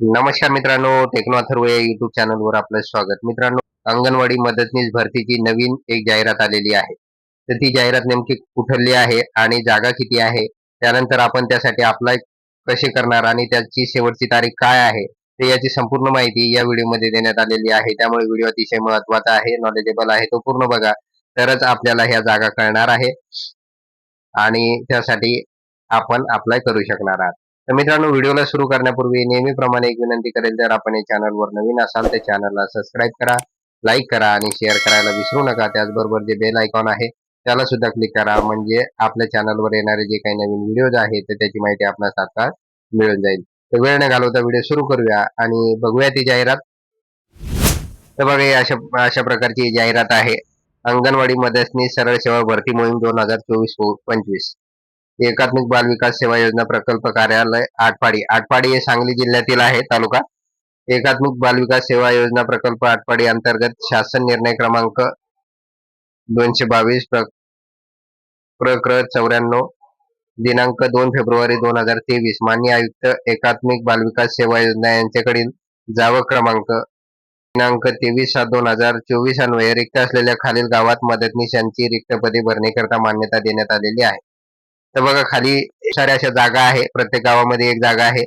नमस्कार मित्रांनो टेक्नो अथर्व या युट्यूब चॅनलवर आपलं स्वागत. मित्रांनो अंगणवाडी मदतनीस भरतीची नवीन एक जाहिरात आलेली आहे. तर ती जाहिरात नेमकी कुठली आहे आणि जागा किती आहे? त्यानंतर आपण त्यासाठी अप्लाय कसे करणार आणि त्याची शेवटची तारीख काय आहे? ते याची संपूर्ण माहिती या व्हिडिओमध्ये देण्यात आलेली आहे. त्यामुळे व्हिडिओ अतिशय महत्त्वाचा आहे नॉलेजेबल आहे तो पूर्ण बघा. तरच आपल्याला ह्या जागा कळणार आहे. आणि त्यासाठी आपण अप्लाय करू शकणार आहात. तर मित्रांनो व्हिडिओला सुरू करण्यापूर्वी नेहमीप्रमाणे एक विनंती करेल जर आपण या चॅनलवर नवीन असाल तर चॅनलला सबस्क्राईब करा लाईक करा आणि शेअर करायला विसरू नका. त्याचबरोबर जे बेल आयकॉन आहे त्याला सुद्धा क्लिक करा. म्हणजे आपल्या चॅनलवर येणारे जे काही नवीन व्हिडिओज आहेत तर त्याची माहिती आपल्याला आता मिळून जाईल. तर वेळ न घालवता व्हिडिओ सुरू करूया आणि बघूया ती जाहिरात. तर बघा अशा अशा प्रकारची जाहिरात आहे. अंगणवाडी मदतनीस सरळ सेवा भरती मोहीम दोन हजार चोवीस हो, पंचवीस. एकात्मिक बाल विकास सेवा योजना प्रकल्प कार्यालय आटपाडी. आटपाडी हे सांगली जिल्ह्यातील आहे तालुका. एकात्मिक बाल विकास सेवा योजना प्रकल्प आटपाडी अंतर्गत शासन निर्णय क्रमांक दोनशे बावीस प्रक्र चौऱ्याण्णव दिनांक दोन फेब्रुवारी दोन हजार तेवीस. मान्य आयुक्त एकात्मिक बाल विकास सेवा योजना यांच्याकडील जाव क्रमांक दिनांक तेवीस सात दोन हजार चोवीस अन्वये रिक्त असलेल्या खालील गावात मदतनीस यांची रिक्त पदे भरण्याकरता मान्यता देण्यात आलेली आहे. तर बघा खाली साऱ्या अशा जागा आहे. प्रत्येक गावामध्ये एक जागा आहे.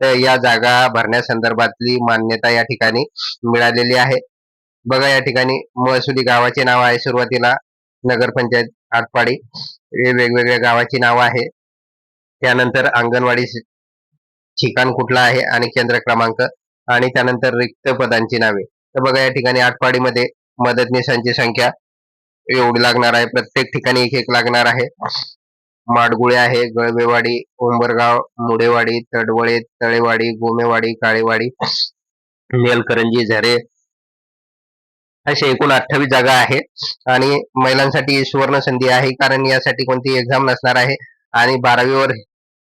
तर या जागा भरण्यासंदर्भातली मान्यता या ठिकाणी मिळालेली आहे. बघा या ठिकाणी महसुली गावाचे नाव आहे सुरुवातीला. नगरपंचायत आटपाडी हे वेगवेगळ्या गावाची नाव आहे त्यानंतर अंगणवाडी ठिकाण कुठलं आहे आणि केंद्र क्रमांक आणि त्यानंतर रिक्त पदांची नावे. तर बघा या ठिकाणी आटपाडीमध्ये मदतनीसांची संख्या एवढी लागणार आहे. प्रत्येक ठिकाणी एक एक लागणार आहे. माडगुळे आहे गळवेवाडी उंबरगाव मुडेवाडी तडवळे तळेवाडी गोमेवाडी काळेवाडी मेलकरंजी झरे अशा एकूण अठ्ठावीस जागा आहे. आणि महिलांसाठी सुवर्ण संधी आहे कारण यासाठी कोणती एक्झाम नसणार आहे. आणि बारावीवर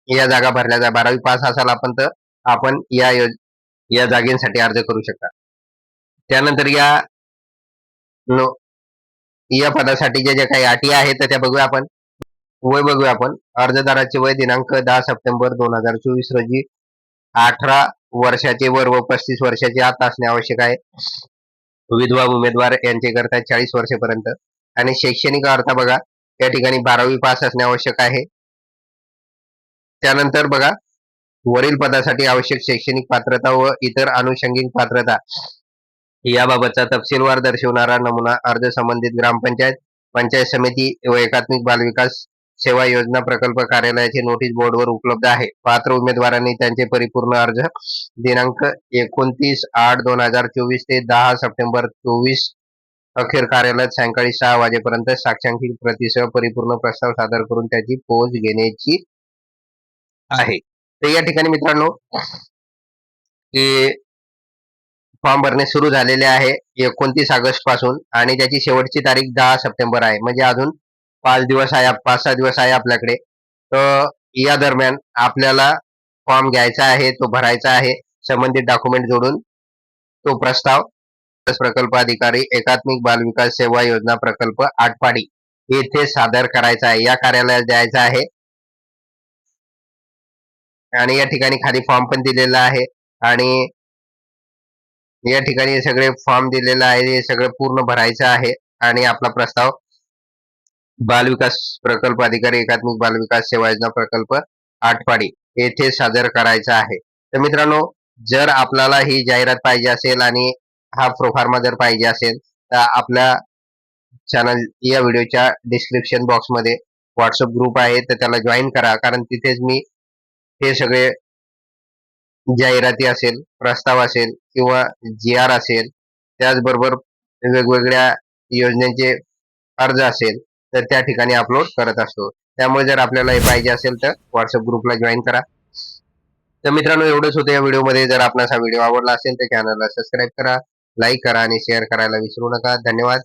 या जागा भरल्या जा बारावी पास असाल आपण तर आपण या या जागेसाठी अर्ज करू शकता. त्यानंतर या नो या पदासाठी ज्या ज्या काही अटी आहेत तर त्या बघूया आपण. वय बघूया आपण. अर्जदाराचे वय दिनांक दहा सप्टेंबर दोन हजार चोवीस रोजी अठरा वर्षाचे वर व पस्तीस वर्षाचे आत असणे आवश्यक आहे. विधवा उमेदवार यांचे करता चाळीस वर्षापर्यंत. आणि शैक्षणिक अर्थ बघा या ठिकाणी बारावी पास असणे आवश्यक आहे. त्यानंतर बघा वरील पदासाठी आवश्यक शैक्षणिक पात्रता व इतर अनुषंगिक पात्रता. याबाबतचा तपशीलवार दर्शवणारा नमुना अर्ज संबंधित ग्रामपंचायत पंचायत समिती व एकात्मिक बालविकास सेवा योजना प्रकल्प कार्यालयाचे नोटीस बोर्डवर उपलब्ध आहे. पात्र उमेदवारांनी त्यांचे परिपूर्ण अर्ज दिनांक एकोणतीस आठ दोन हजार चोवीस ते दहा सप्टेंबर चोवीस अखेर कार्यालयात सायंकाळी सहा वाजेपर्यंत साक्षांकित प्रतिसह परिपूर्ण प्रस्ताव सादर करून त्याची पोच घेण्याची आहे. तर या ठिकाणी मित्रांनो फॉर्म भरणे सुरू झालेले आहे एकोणतीस ऑगस्टपासून आणि त्याची शेवटची तारीख दहा सप्टेंबर आहे. म्हणजे अजून पाच दिवस आहे पाच सहा दिवस आहे आपल्याकडे. तर या दरम्यान आपल्याला फॉर्म घ्यायचा आहे तो भरायचा आहे संबंधित डॉक्युमेंट जोडून. तो प्रस्ताव प्रकल्प अधिकारी एकात्मिक बाल विकास सेवा योजना प्रकल्प आटपाडी. येथे सादर करायचा आहे या कार्यालयात द्यायचा आहे. आणि या ठिकाणी खाली फॉर्म पण दिलेला आहे. आणि या ठिकाणी सगळे फॉर्म दिलेला आहे हे सगळं पूर्ण भरायचं आहे. आणि आपला प्रस्ताव बाल विकास प्रकल्प अधिकारी एकात्मिक बाल विकास सेवा योजना प्रकल्प आटपाडी येथे सादर करायचा आहे. तर मित्रांनो जर आपल्याला ही जाहिरात पाहिजे असेल आणि हा प्रोफार्मा जर पाहिजे असेल तर आपल्या चॅनल या व्हिडिओच्या डिस्क्रिप्शन बॉक्समध्ये व्हॉट्सअप ग्रुप आहे तर त्याला जॉईन करा. कारण तिथेच मी हे सगळे जाहिराती असेल प्रस्ताव असेल किंवा जी आर असेल त्याचबरोबर वेगवेगळ्या योजनेचे अर्ज असेल तर त्या ठिकाणी अपलोड करत असतो. त्यामुळे जर आपल्याला हे पाहिजे असेल तर व्हॉट्सअप ग्रुपला जॉईन करा. तर मित्रांनो एवढंच होतं या व्हिडिओमध्ये. जर आपणास हा व्हिडिओ आवडला असेल तर चॅनलला सबस्क्राईब करा लाईक करा आणि शेअर करायला विसरू नका. धन्यवाद.